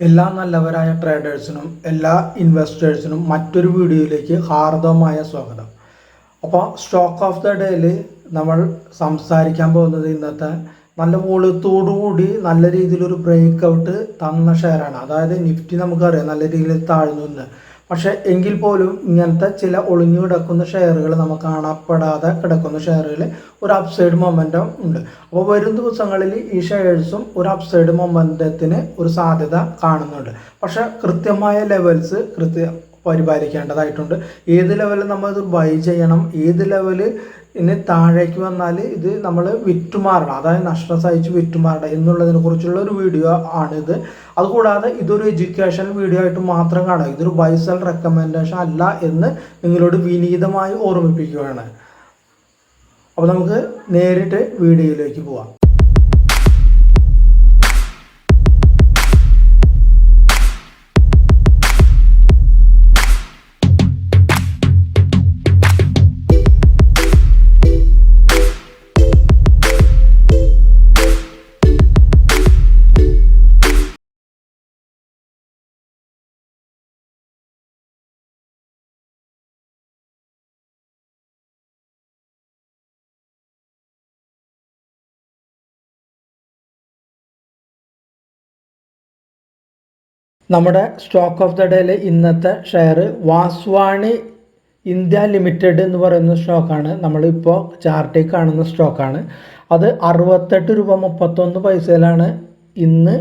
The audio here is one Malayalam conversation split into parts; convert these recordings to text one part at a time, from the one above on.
എല്ലാ നല്ലവരായ ട്രേഡേഴ്സിനും എല്ലാ ഇൻവെസ്റ്റേഴ്സിനും മറ്റൊരു വീഡിയോയിലേക്ക് ഹാർദവമായ സ്വാഗതം. അപ്പോൾ സ്റ്റോക്ക് ഓഫ് ദ ഡേയിൽ നമ്മൾ സംസാരിക്കാൻ പോകുന്നത് ഇന്നത്തെ നല്ല കൂടി നല്ല രീതിയിലൊരു ബ്രേക്ക് ഔട്ട് തന്ന ഷെയറാണ് അതായത് നിഫ്റ്റി നമുക്കറിയാം നല്ല രീതിയിൽ താഴ്ന്നു പക്ഷെ എങ്കിൽ പോലും ഇങ്ങനത്തെ ചില ഒളിഞ്ഞു കിടക്കുന്ന ഷെയറുകൾ നമുക്ക് കാണപ്പെടാതെ കിടക്കുന്ന ഷെയറുകൾ ഒരു അപ്സൈഡ് മൊമെന്റം ഉണ്ട്. അപ്പോൾ വരും ദിവസങ്ങളിൽ ഈ ഷെയർസും ഒരു അപ്സൈഡ് മൊമെന്റത്തിന് ഒരു സാധ്യത കാണുന്നുണ്ട്. പക്ഷെ കൃത്യമായ ലെവൽസ് കൃത്യ പരിപാലിക്കേണ്ടതായിട്ടുണ്ട്. ഏത് ലെവലിൽ നമ്മൾ ഇത് ബൈ ചെയ്യണം ഏത് ലെവൽ ഇനി താഴേക്ക് വന്നാൽ ഇത് നമ്മൾ വിറ്റുമാറണം. അതായത് നഷ്ടം സഹിച്ച് വിറ്റുമാറണം എന്നുള്ളതിനെ കുറിച്ചുള്ള ഒരു വീഡിയോ ആണിത്. അതുകൂടാതെ ഇതൊരു എഡ്യൂക്കേഷൻ വീഡിയോ ആയിട്ട് മാത്രം കാണുക. ഇതൊരു ബൈസൽ റെക്കമെൻഡേഷൻ അല്ല എന്ന് നിങ്ങളോട് വിനീതമായി ഓർമ്മിപ്പിക്കുകയാണ്. അപ്പോൾ നമുക്ക് നേരിട്ട് വീഡിയോയിലേക്ക് പോവാം. നമ്മുടെ സ്റ്റോക്ക് ഓഫ് ദ ഡേയിലെ ഇന്നത്തെ ഷെയർ വാസ്വാണി ഇന്ത്യ ലിമിറ്റഡ് എന്ന് പറയുന്ന സ്റ്റോക്കാണ് നമ്മളിപ്പോൾ ചാർട്ടിൽ കാണുന്ന സ്റ്റോക്കാണ് അത് അറുപത്തെട്ട് രൂപ മുപ്പത്തൊന്ന് പൈസയിലാണ് ഇന്ന്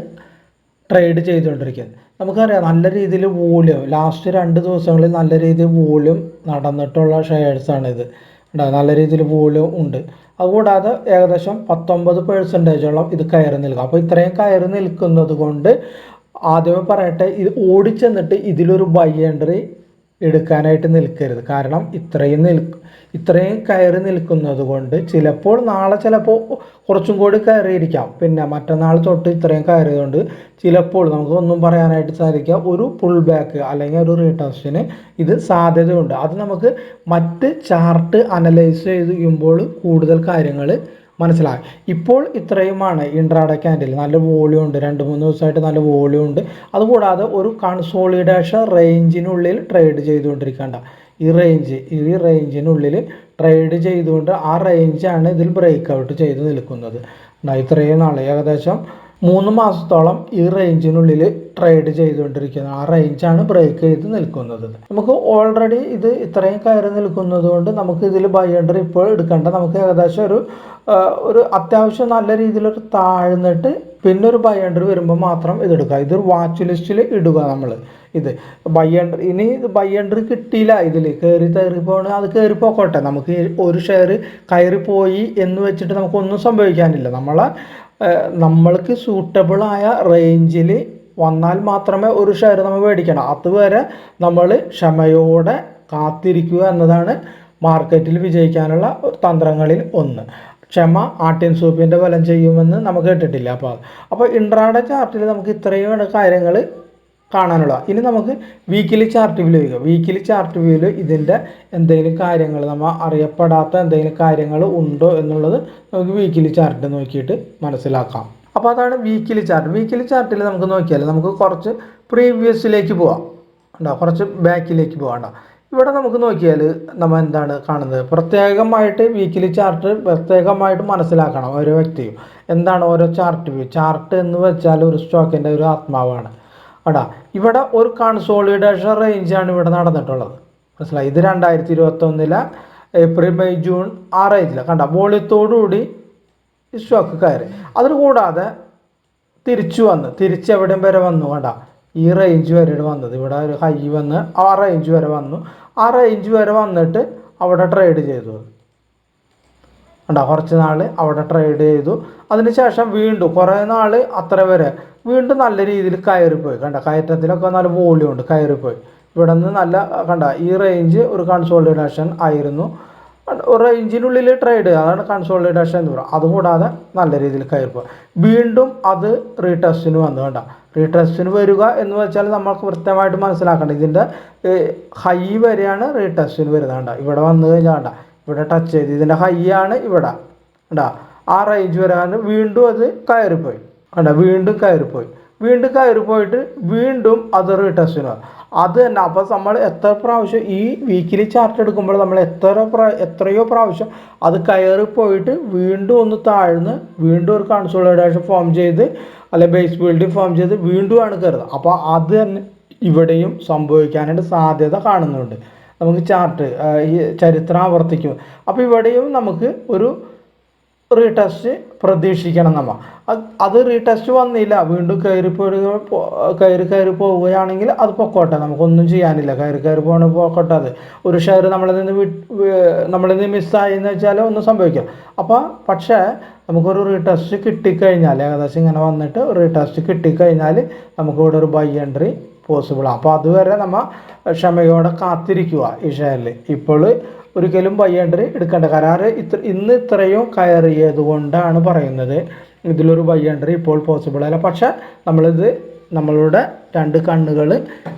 ട്രേഡ് ചെയ്തുകൊണ്ടിരിക്കുന്നത്. നമുക്കറിയാം നല്ല രീതിയിൽ വോളിയം ലാസ്റ്റ് രണ്ട് ദിവസങ്ങളിൽ നല്ല രീതിയിൽ വോളിയം നടന്നിട്ടുള്ള ഷെയർസാണിത് നല്ല രീതിയിൽ വോളിയം ഉണ്ട്. അതുകൂടാതെ ഏകദേശം പത്തൊമ്പത് പേഴ്സന്റേജോളം ഇത് കയറി നിൽക്കും. അപ്പോൾ ഇത്രയും കയറി നിൽക്കുന്നത് കൊണ്ട് ആദ്യമേ പറയട്ടെ ഇത് ഓടിച്ചെന്നിട്ട് ഇതിലൊരു ബൈ എൻട്രി എടുക്കാനായിട്ട് നിൽക്കരുത്. കാരണം ഇത്രയും നിൽ ഇത്രയും കയറി നിൽക്കുന്നത് കൊണ്ട് ചിലപ്പോൾ നാളെ ചിലപ്പോൾ കുറച്ചും കൂടി കയറിയിരിക്കാം. പിന്നെ മറ്റന്നാൾ തൊട്ട് ഇത്രയും കയറിയതുകൊണ്ട് ചിലപ്പോൾ നമുക്ക് ഒന്നും പറയാനായിട്ട് സാധിക്കുക ഒരു പുൾ ബാക്ക് അല്ലെങ്കിൽ ഒരു റീടെസ്റ്റിന് ഇത് സാധ്യതയുണ്ട്. അത് നമുക്ക് മറ്റ് ചാർട്ട് അനലൈസ് ചെയ്യുമ്പോൾ കൂടുതൽ കാര്യങ്ങൾ മനസ്സിലായി. ഇപ്പോൾ ഇത്രയുമാണ് ഇൻട്രാഡേ ക്യാൻഡിൽ. നല്ല വോളിയം ഉണ്ട് രണ്ട് മൂന്ന് ദിവസമായിട്ട് നല്ല വോളിയം ഉണ്ട് അതുകൂടാതെ ഒരു കൺസോളിഡേഷൻ റേഞ്ചിനുള്ളിൽ ട്രേഡ് ചെയ്തുകൊണ്ടിരിക്കേണ്ട ഈ റേഞ്ച് ഈ റേഞ്ചിനുള്ളിൽ ട്രേഡ് ചെയ്തുകൊണ്ട് ആ റേഞ്ചാണ് ഇതിൽ ബ്രേക്ക് ഔട്ട് ചെയ്ത് നിൽക്കുന്നത്. ഇത്രയും നാൾ ഏകദേശം മൂന്ന് മാസത്തോളം ഈ റേഞ്ചിനുള്ളിൽ ട്രേഡ് ചെയ്തുകൊണ്ടിരിക്കുന്നത് ആ റേഞ്ചാണ് ബ്രേക്ക് ചെയ്ത് നിൽക്കുന്നത്. നമുക്ക് ഓൾറെഡി ഇത് ഇത്രയും കയറി നിൽക്കുന്നത് കൊണ്ട് നമുക്ക് ഇതിൽ ബൈ ഇപ്പോൾ എടുക്കേണ്ട. നമുക്ക് ഏകദേശം ഒരു ഒരു അത്യാവശ്യം നല്ല രീതിയിലൊരു താഴ്ന്നിട്ട് പിന്നെ ഒരു ബൈ വരുമ്പോൾ മാത്രം ഇത് എടുക്കുക ഇതൊരു വാച്ച് ലിസ്റ്റിൽ ഇടുക നമ്മൾ. ഇത് ബൈ എൻട്രി ഇനി ബൈ എൻട്രി കിട്ടിയില്ല ഇതിൽ. കയറി കയറി പോകണ അത് കയറി പോക്കോട്ടെ. നമുക്ക് ഒരു ഷെയർ കയറി പോയി എന്ന് വെച്ചിട്ട് നമുക്കൊന്നും സംഭവിക്കാനില്ല. നമ്മളെ നമ്മൾക്ക് സൂട്ടബിളായ റേഞ്ചിൽ വന്നാൽ മാത്രമേ ഒരു ഷെയർ നമ്മൾ മേടിക്കണം. അതുവരെ നമ്മൾ ക്ഷമയോടെ കാത്തിരിക്കുക എന്നതാണ് മാർക്കറ്റിൽ വിജയിക്കാനുള്ള തന്ത്രങ്ങളിൽ ഒന്ന്. ക്ഷമ ആട്ടിൻ സൂപ്പിന്റെ ഫലം ചെയ്യുമെന്ന് നമുക്ക് കേട്ടിട്ടില്ല. അപ്പോൾ അപ്പോൾ ഇൻട്രാഡ ചാർട്ടിൽ നമുക്ക് ഇത്രയും കാര്യങ്ങൾ കാണാനുള്ള ഇനി നമുക്ക് വീക്കിലി ചാർട്ട് വ്യൂ ചെയ്യുക വീക്കിലി ചാർട്ട് വ്യൂവിൽ ഇതിന്റെ എന്തെങ്കിലും കാര്യങ്ങൾ നമ്മൾ അറിയപ്പെടാത്ത എന്തെങ്കിലും കാര്യങ്ങൾ ഉണ്ടോ എന്നുള്ളത് നമുക്ക് വീക്കിലി ചാർട്ട് നോക്കിയിട്ട് മനസ്സിലാക്കാം. അപ്പോൾ അതാണ് വീക്കിലി ചാർട്ട് വീക്കിലി ചാർട്ടിൽ നമുക്ക് നോക്കിയാൽ നമുക്ക് കുറച്ച് പ്രീവിയസിലേക്ക് പോവാം. ഉണ്ടോ കുറച്ച് ബാക്കിലേക്ക് പോകണ്ട ഇവിടെ നമുക്ക് നോക്കിയാൽ നമ്മൾ എന്താണ് കാണുന്നത്? പ്രത്യേകമായിട്ട് വീക്കിലി ചാർട്ട് പ്രത്യേകമായിട്ട് മനസ്സിലാക്കണം ഓരോ വ്യക്തിയും. എന്താണ് ഓരോ ചാർട്ട് വ്യൂ ചാർട്ട് എന്ന് വെച്ചാൽ ഒരു സ്റ്റോക്കിന്റെ ഒരു ആത്മാവാണ്. അടാ ഇവിടെ ഒരു കൺസോളിഡേഷൻ റേഞ്ചാണ് ഇവിടെ നടന്നിട്ടുള്ളത്. മനസ്സിലായി? ഇത് രണ്ടായിരത്തി ഇരുപത്തൊന്നിലെ ഏപ്രിൽ മെയ് ജൂൺ ആ റേഞ്ചിൽ കണ്ട? വോളിയത്തോടുകൂടി കൂടി സ്റ്റോക്ക് കയറി. അതിന് കൂടാതെ തിരിച്ചു വന്ന്. തിരിച്ച് എവിടെയും വരെ വന്നു കണ്ട? ഈ റേഞ്ച് വരെ വന്നത്. ഇവിടെ ഒരു ഹൈ വന്ന് ആ റേഞ്ച് വരെ വന്നു. ആ റേഞ്ച് വരെ വന്നിട്ട് അവിടെ ട്രേഡ് ചെയ്തു. കണ്ടോ കുറച്ച് നാൾ അവിടെ ട്രേഡ് ചെയ്തു. അതിനുശേഷം വീണ്ടും കുറേ നാൾ അത്ര വരെ വീണ്ടും നല്ല രീതിയിൽ കയറിപ്പോയി. കണ്ട കയറ്റത്തിലൊക്കെ നല്ല വോളിയം ഉണ്ട് കയറിപ്പോയി. ഇവിടെ നിന്ന് നല്ല കണ്ട ഈ റേഞ്ച് ഒരു കൺസോളിഡേഷൻ ആയിരുന്നു. റേഞ്ചിനുള്ളിൽ ട്രേഡ് അതാണ് കൺസോളിഡേഷൻ എന്ന് പറയുക അതുകൂടാതെ നല്ല രീതിയിൽ കയറിപ്പോയി. വീണ്ടും അത് റീടെസ്റ്റിന് വന്നു കണ്ട. റീടെസ്റ്റിന് വരിക എന്ന് വെച്ചാൽ നമ്മൾക്ക് കൃത്യമായിട്ട് മനസ്സിലാക്കേണ്ട ഇതിന്റെ ഹൈ വരെയാണ് റീടെസ്റ്റിന് വരുന്നത് കണ്ട. ഇവിടെ വന്നു കഴിഞ്ഞാൽ കണ്ട ഇവിടെ ടച്ച് ചെയ്ത്. ഇതിന്റെ ഹൈ ആണ് ഇവിടെ. കണ്ടാ? ആ റേഞ്ച് വരാൻ വീണ്ടും അത് കയറിപ്പോയി. കണ്ട? വീണ്ടും കയറിപ്പോയി. വീണ്ടും കയറി പോയിട്ട് വീണ്ടും അത് റീടെസ്റ്റിന് അത് തന്നെ. അപ്പോൾ നമ്മൾ എത്ര പ്രാവശ്യം ഈ വീക്കിലി ചാർട്ട് എടുക്കുമ്പോൾ നമ്മൾ എത്ര പ്രാ എത്രയോ പ്രാവശ്യം അത് കയറിപ്പോയിട്ട് വീണ്ടും ഒന്ന് താഴ്ന്ന് വീണ്ടും ഒരു കൺസോളിഡേഷൻ ഫോം ചെയ്ത് അല്ലെ ബേസ് ബിൽഡിംഗ് ഫോം ചെയ്ത് വീണ്ടും ആണ് കയറുന്നത്. അപ്പോൾ അത് തന്നെ ഇവിടെയും സംഭവിക്കാനായിട്ട് സാധ്യത കാണുന്നുണ്ട്. നമുക്ക് ചാർട്ട് ഈ ചരിത്രം ആവർത്തിക്കും. അപ്പോൾ ഇവിടെയും നമുക്ക് ഒരു റീടെസ്റ്റ് പ്രതീക്ഷിക്കണം നമ്മൾ അത് റീടെസ്റ്റ് വന്നില്ല. വീണ്ടും കയറി കയറി കയറി പോവുകയാണെങ്കിൽ അത് പൊക്കോട്ടെ. നമുക്കൊന്നും ചെയ്യാനില്ല. കയറി കയറി പോകണ പൊക്കോട്ടെ അത്. ഒരു ഷെയർ നമ്മളിൽ നിന്ന് നമ്മളിൽ നിന്ന് മിസ്സായി എന്ന് വെച്ചാൽ ഒന്നും സംഭവിക്കാം അപ്പോൾ പക്ഷേ നമുക്കൊരു റീടെസ്റ്റ് കിട്ടിക്കഴിഞ്ഞാൽ ഏകദേശം ഇങ്ങനെ വന്നിട്ട് റീടെസ്റ്റ് കിട്ടിക്കഴിഞ്ഞാൽ നമുക്കിവിടെ ഒരു ബൈ എൻട്രി പോസിബിൾ അപ്പോൾ അതുവരെ നമ്മൾ ക്ഷമയോടെ കാത്തിരിക്കുക ഈ ഷെയറിൽ ഇപ്പോൾ ഒരിക്കലും ബൈ എൻട്രി എടുക്കേണ്ട. കരാറ് ഇത്ര ഇന്ന് ഇത്രയും കയറിയത് കൊണ്ടാണ് പറയുന്നത്. ഇതിലൊരു ബൈ ഇപ്പോൾ പോസിബിൾ അല്ല. പക്ഷേ നമ്മളിത് നമ്മളുടെ രണ്ട് കണ്ണുകൾ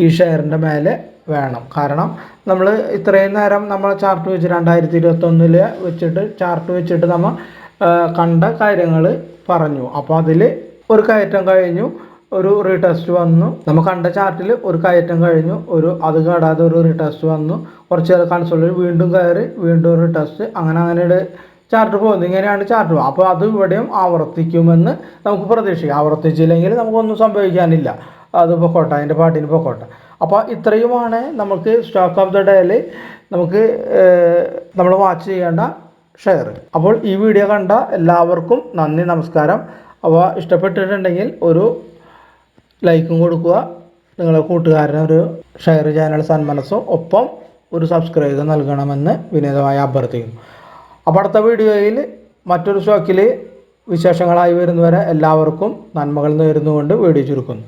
ഈ ഷെയറിന്റെ മേലെ വേണം. കാരണം നമ്മൾ ഇത്രയും നേരം നമ്മൾ ചാർട്ട് വെച്ച് രണ്ടായിരത്തി ഇരുപത്തൊന്നിൽ വെച്ചിട്ട് ചാർട്ട് വെച്ചിട്ട് നമ്മൾ കണ്ട കാര്യങ്ങൾ പറഞ്ഞു. അപ്പോൾ അതിൽ ഒരു കയറ്റം കഴിഞ്ഞു. ഒരു റീടെസ്റ്റ് വന്നു. നമ്മൾ കണ്ട ചാർട്ടിൽ ഒരു കയറ്റം കഴിഞ്ഞു. ഒരു അത് കടാതെ ഒരു റീടെസ്റ്റ് വന്നു. കുറച്ച് നേരം കൺസോളിൽ വീണ്ടും കയറി വീണ്ടും ഒരു റീടെസ്റ്റ് അങ്ങനെ അങ്ങനെ ചാർട്ട് പോകുന്നു. ഇങ്ങനെയാണ് ചാർട്ട് പോകുന്നത്. അപ്പോൾ അത് ഇവിടെയും ആവർത്തിക്കുമെന്ന് നമുക്ക് പ്രതീക്ഷിക്കാം. ആവർത്തിച്ചില്ലെങ്കിൽ നമുക്കൊന്നും സംഭവിക്കാനില്ല. അത് പൊക്കോട്ടെ അതിന്റെ പാട്ടിന് പൊക്കോട്ടെ. അപ്പോൾ ഇത്രയുമാണ് നമുക്ക് സ്റ്റോക്ക് ഓഫ് ദ ഡേയിൽ നമുക്ക് നമ്മൾ വാച്ച് ചെയ്യേണ്ട ഷെയർ അപ്പോൾ ഈ വീഡിയോ കണ്ട എല്ലാവർക്കും നന്ദി നമസ്കാരം. അപ്പോൾ ഇഷ്ടപ്പെട്ടിട്ടുണ്ടെങ്കിൽ ഒരു ലൈക്കും കൊടുക്കുക. നിങ്ങളെ കൂട്ടുകാരന് ഒരു ഷെയർ ചാനൽ സന്മനസ്സും ഒപ്പം ഒരു സബ്സ്ക്രൈബ് നൽകണമെന്ന് വിനീതമായി അഭ്യർത്ഥിക്കുന്നു. അപ്പോൾ അടുത്ത വീഡിയോയിൽ മറ്റൊരു ഷോക്കിൽ വിശേഷങ്ങളായി വരുന്നവരെ എല്ലാവർക്കും നന്മകൾ നേരുന്നുകൊണ്ട് വീഡിയോ ചുരുക്കുന്നു.